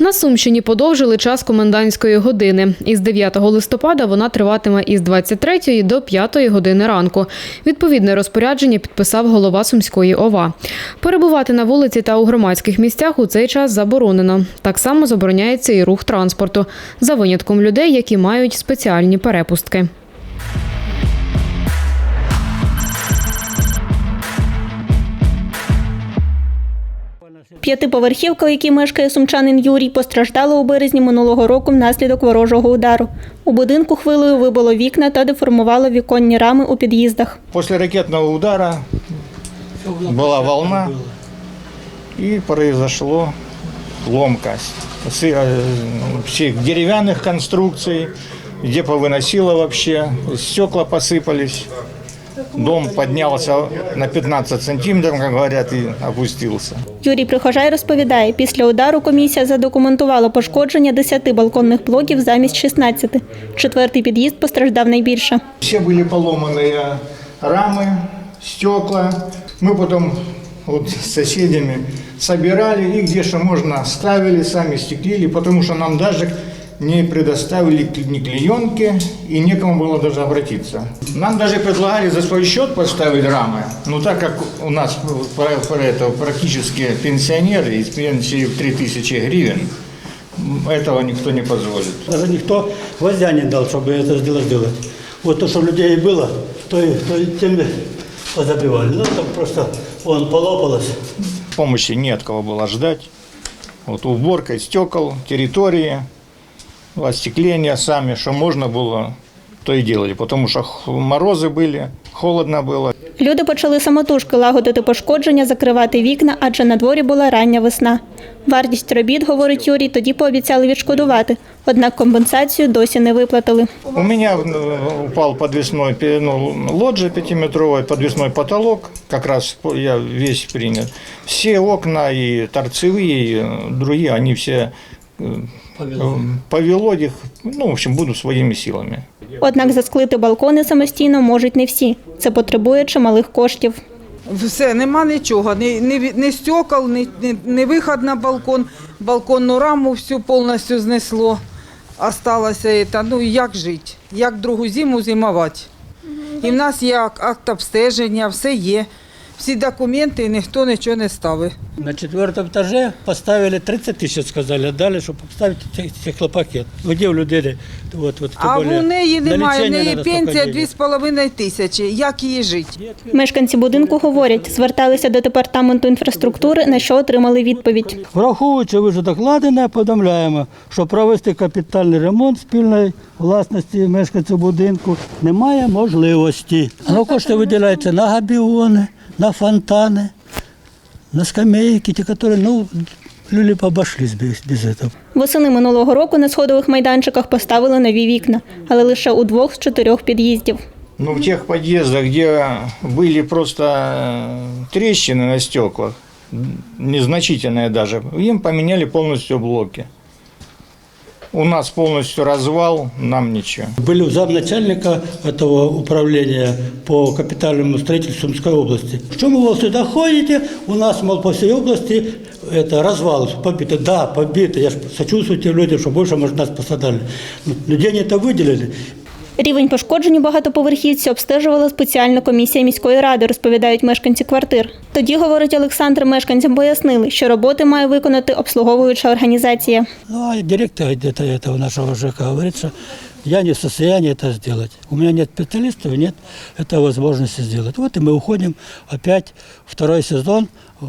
На Сумщині подовжили час комендантської години. Із 9 листопада вона триватиме із 23 до 5 години ранку. Відповідне розпорядження підписав голова Сумської ОВА. Перебувати на вулиці та у громадських місцях у цей час заборонено. Так само забороняється і рух транспорту за винятком людей, які мають спеціальні перепустки. П'ятиповерхівка, у якій мешкає сумчанин Юрій, постраждала у березні минулого року внаслідок ворожого удару. У будинку хвилею вибило вікна та деформувало віконні рами у під'їздах. После ракетного удара была волна и произошло ломка с- э, всех деревянных конструкций, где повыносило вообще, стекла посыпались. Дом поднялся на 15 сантиметров, как говорят, и опустился. Юрій Прихожай розповідає, після удару комісія задокументувала пошкодження 10 балконних блоків замість 16. Четвертий під'їзд постраждав найбільше. Все были поломанные рамы, стекла. Мы потом вот с соседями собирали и где что можно ставили, сами стеклили, потому что нам даже не предоставили ни клеенки и некому было даже обратиться. Нам даже предлагали за свой счет поставить рамы, но так как у нас про- про это практически пенсионеры, и с пенсии в 3000 гривен, этого никто не позволит. Даже никто гвоздя не дал, чтобы это сделать. сделать. Вот то, что людей было, то, и- то и тем позабивали. Ну, там просто он полопалось. помощи не от кого было ждать. Вот уборкой стекол, территории, остекления сами, что можно было, то и делали, потому что х- морозы были, холодно было. Люди почали самотужки лагодити пошкодження, закривати вікна, адже на дворі була рання весна. Вартість робіт, говорить Юрій, тоді пообіцяли відшкодувати, однак компенсацію досі не виплатили. У меня э, упал подвесной пе- ну, лоджия пятиметровый, подвесной потолок, как раз по- я весь принят. Все окна и торцевые, и э, другие, они все э, э, повело их, ну, в общем, буду своими силами. Однак засклити балкони самостійно можуть не всі. Це потребує чималих коштів. Все, нема нічого, ні, ні, ні стекол, ні, ні, ні виход на балкон, балконну раму всю повністю знесло. Осталося це, ну як жити, як другу зиму зимувати. І в нас є ак- акт обстеження, все є Всі документи, і ніхто нічого не ставить. На четвертом этаже поставили 30 тысяч, сказали, отдали, чтобы поставить те- стеклопакет. Где у людей, вот, вот, тем А более, в неї на немає, в лечение неї надо столько пенсія денег. 2,5 тисячі. Як її жити? Мешканці будинку говорять, зверталися до департаменту інфраструктури, на що отримали відповідь. Враховуючи вже докладене, повідомляємо, що провести капітальний ремонт спільної власності мешканців будинку немає можливості. Але кошти виділяються на габіони, на фонтани, на скамейки, ті, які, ну, люди обошлись без, без цього. Восени минулого року на сходових майданчиках поставили нові вікна, але лише у двох з чотирьох під'їздів. Ну, в тех подъездах, где были просто э, трещины на стеклах, незначительные даже, им поменяли полностью блоки. У нас полностью развал, нам ничего. Были у замначальника этого управления по капитальному строительству Сумской области. Что вы вот сюда ходите, у нас, мол, по всей области это развал, побиты. Да, побиты. Я ж сочувствую тем людям, что больше, может, нас пострадали. Ну, Людей это выделили. Рівень пошкоджень у багатоповерхівці обстежувала спеціальна комісія міської ради, розповідають мешканці квартир. Тоді, говорить Олександр, мешканцям пояснили, що роботи має виконати обслуговуюча організація. Ну, а директор где-то этого нашего ЖК говорит, что я не в состоянии это сделать. У меня нет специалистов, нет этой возможности сделать. Вот и мы уходим опять второй сезон, э,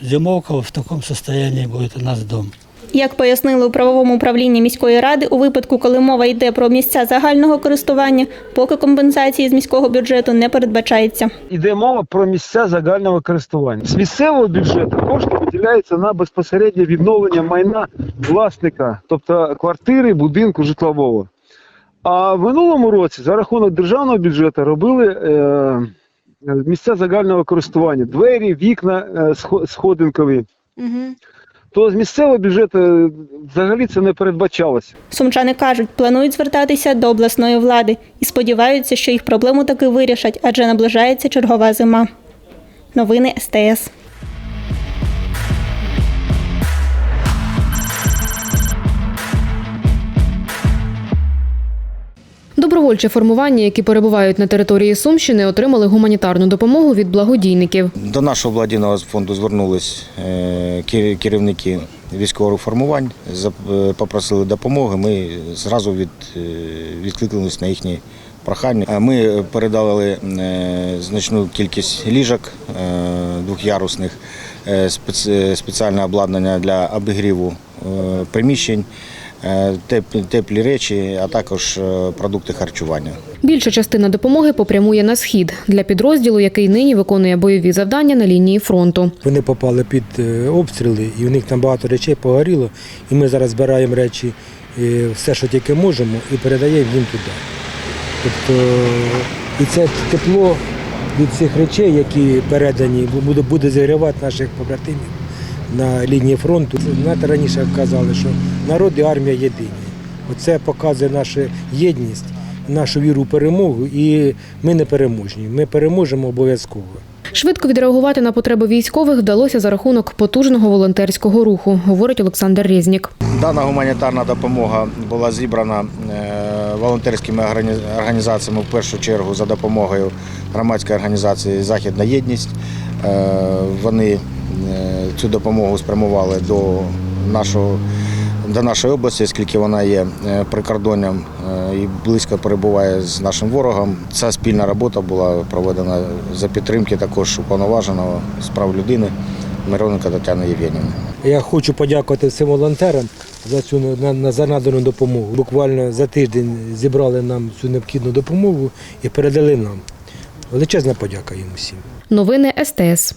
зимовка в таком состоянии будет у нас дом. Як пояснили у правовому управлінні міської ради, у випадку, коли мова йде про місця загального користування, поки компенсації з міського бюджету не передбачається. Іде мова про місця загального користування. З місцевого бюджету кошти виділяються на безпосереднє відновлення майна власника, тобто квартири, будинку житлового. А в минулому році за рахунок державного бюджету робили е, місця загального користування, двері, вікна е, схо- сходинкові. То з місцевого бюджету е, взагалі це не передбачалося. Сумчани кажуть, планують звертатися до обласної влади і сподіваються, що їх проблему таки вирішать, адже наближається чергова зима. Новини СТС. Добровольче формування, які перебувають на території Сумщини, отримали гуманітарну допомогу від благодійників. До нашого благодійного фонду звернулись е, керівники військових формувань, е, попросили допомоги. Ми зразу від, е, відкликнулись на їхні прохання. Ми передали значну кількість ліжок двохярусних, спеціальне обладнання для обігріву приміщень, теплі речі, а також е, продукти харчування. Більша частина допомоги попрямує на схід для підрозділу, який нині виконує бойові завдання на лінії фронту. Вони попали під е, обстріли, і у них там багато речей погоріло. І ми зараз збираємо речі, е, все, що тільки можемо, і передаємо їм туди. Тобто, і це тепло від цих речей, які передані, буде, буде зігрівати наших побратимів на лінії фронту. Знаєте, раніше казали, що народ і армія єдині. Оце показує нашу єдність, нашу віру в перемогу, і ми не переможні. Ми переможемо обов'язково. Швидко відреагувати на потреби військових вдалося за рахунок потужного волонтерського руху, говорить Олександр Резнік. Дана гуманітарна допомога була зібрана е, волонтерськими органі- організаціями в першу чергу за допомогою громадської організації Західна єдність. Е, Вони е, цю допомогу спрямували до нашого. До нашої області, оскільки вона є е, прикордонням і близько перебуває з нашим ворогом. Ця спільна робота була проведена за підтримки також уповноваженого з прав людини Мироненка Тетяни Євгенівни. Я хочу подякувати всім волонтерам за цю за надану допомогу. Буквально за тиждень зібрали нам цю необхідну допомогу і передали нам. Величезна подяка їм усім. Новини СТС.